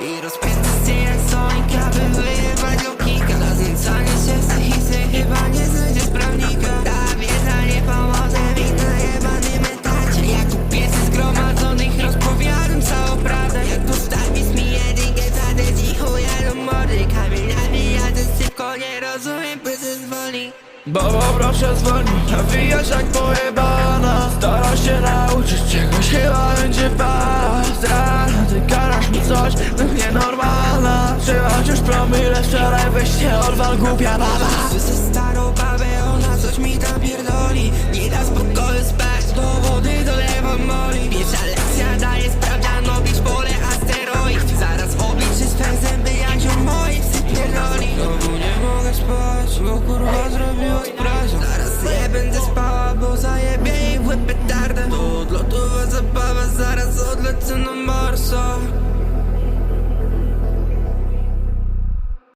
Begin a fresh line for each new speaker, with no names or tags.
I rozpędzę się jak sonika Wyływać lub kilka Znęcanie się z cichy Chyba nie znajdziesz prawnika. Ta wiedza nie pomoże mi na jebanym etacie Jak tu piesy zgromadzonych Rozpowiadam całą prawdę. Jak postawisz mi jedynkę Zadę ci chuja lub mordy Kamieniami jadę szybko Nie rozumiem, by zezwoli
Bo proszę zwolnij, a wyjeżdżać pojeba coś Bym nienormalna Trzymasz już promile wczoraj Weź się odwal głupia baba.
Słyszę starą babę, ona coś mi tam pierdoli. Nie da spokoju spać Do wody dolewam moli. Pierwsza lekcja daje sprawia No bić pole asteroid. Zaraz obliczysz twe zęby Jak ją moi psy pierdoli. Znowu nie mogę spać Bo kurwa zrobiła sprażę Zaraz nie będę spała Bo zajebie jej w łeb petardę. Zabawa Zaraz odlecę na